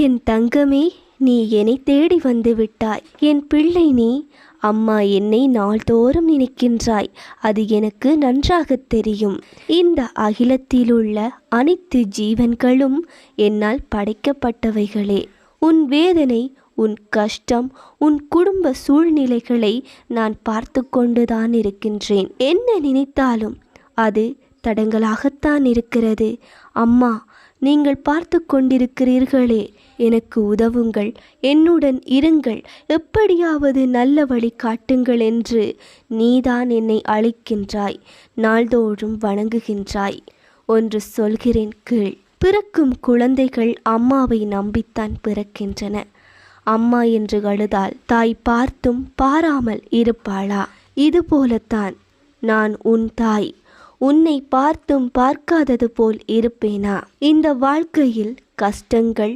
என் தங்கமே நீ என்னை தேடி வந்து விட்டாய். என் பிள்ளை நீ அம்மா என்னை நாள்தோறும் நினைக்கின்றாய். அது எனக்கு நன்றாகத் தெரியும். இந்த அகிலத்திலுள்ள அனைத்து ஜீவன்களும் என்னால் படைக்கப்பட்டவைகளே. உன் வேதனை உன் கஷ்டம் உன் குடும்ப சூழ்நிலைகளை நான் பார்த்து கொண்டுதான் இருக்கின்றேன். என்ன நினைத்தாலும் அது தடங்களாகத்தான் இருக்கிறது. அம்மா நீங்கள் பார்த்து கொண்டிருக்கிறீர்களே எனக்கு உதவுங்கள். என்னுடன் இருங்கள். எப்படியாவது நல்ல வழி காட்டுங்கள் என்று நீதான் என்னை அழைக்கின்றாய். நாள்தோறும் வணங்குகின்றாய். ஒன்று சொல்கிறேன் கீழ் பிறக்கும் குழந்தைகள் அம்மாவை நம்பித்தான் பிறக்கின்றன. அம்மா என்று அழுதால் தாய் பார்த்தும் பாராமல் இருப்பாளா? இது போலத்தான் நான் உன் தாய். உன்னை பார்த்தும் பார்க்காதது போல் இருப்பேனா? இந்த வாழ்க்கையில் கஷ்டங்கள்